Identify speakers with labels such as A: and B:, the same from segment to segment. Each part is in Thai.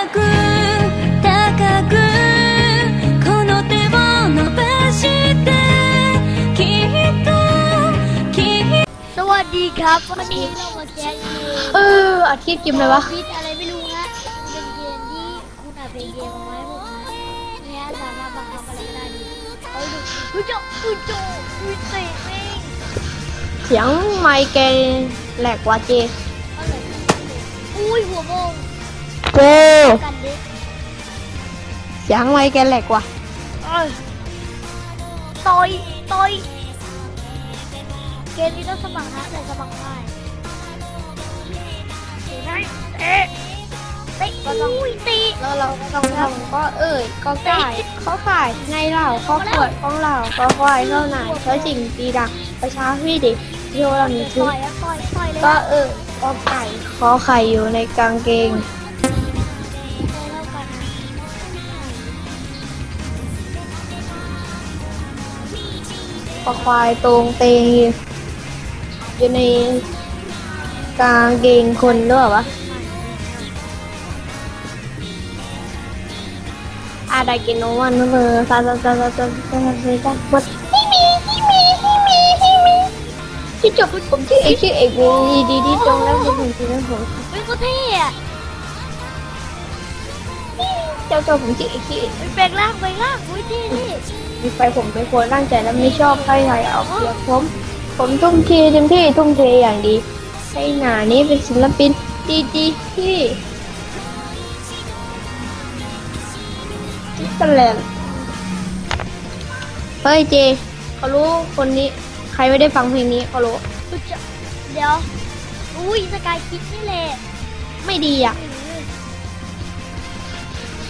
A: วัสดีครับวันนี้เรามาแก้เกม
B: เอออาทิตย์เกมอะไรวะ
A: ฟิตอะไรไม่รู้ฮะเป็นเกมที่คุณอาจเป็นเกมเอาไว้ผมนะเนี่ยสามารถบังคับอะไรก็ได้ดูเอาดูอุ้ยโจอุ้ยโจอุ้ยเตะแม่ง
B: เสียงไมค์แกแหลกว่าเจ
A: เอาเลยอุ้ยหัวโมง
B: โจ
A: กันดิ
B: เสียงไมค์แกแหลกว่ะ
A: เอ้ยต่อยต่อยเกมนี้ต้องสมัครนะแต่สมัครง่ายเตะได้เตะเตะอุ้ยเตะ
B: แล้วเราก็ต้องทำก็เอ่ยก็ไก่ข้อไก่ไงเล่าข้อขวดของเราก็ควายเท่าไหนเท่าสิ่งตีดังประชาพิดิโยเรามีชื่
A: ต่
B: อ
A: อยอะต่อยต่อยเลย
B: ก็
A: อะ
B: เอ่ยก็ไก่ข้อไข่อยู่ในกางเกง ควายตรงเตงอยู่ในกางเกงคนหรือเปล่าวะ ada que no van a sa sa sa sa sa sa sa sa but himi himi himi himi ที่จบผมชื่อเอกชื่อเอกดีดีดีตรงแล้วที่ผมชื่อผม
A: เฮ้ยโคตรเท่อะ
B: เจ้าตัวผมชื่อเอกชื่อเอก
A: ไปแปลงร่างไปร่างอุ้ยเท่เท่
B: มีไฟผมเป็นคนร่างใจแล้วไม่ชอบใครใครเอาเปรียบผม ผมทุ่มเทเต็มที่ทุ่มเทอย่างดีให้หนานี้เป็นศิลปินดีดีที่ที่สแลนเฮ้ยเจเขารู้คนนี้ใครไม่ได้ฟังเพลงนี้เขารู้
A: อุ๊ยจะเดี๋ยว อุ้ยสกายคิดนี่แหละ
B: ไม่ดีอะ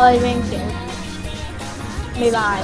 B: 我这边行，拜拜。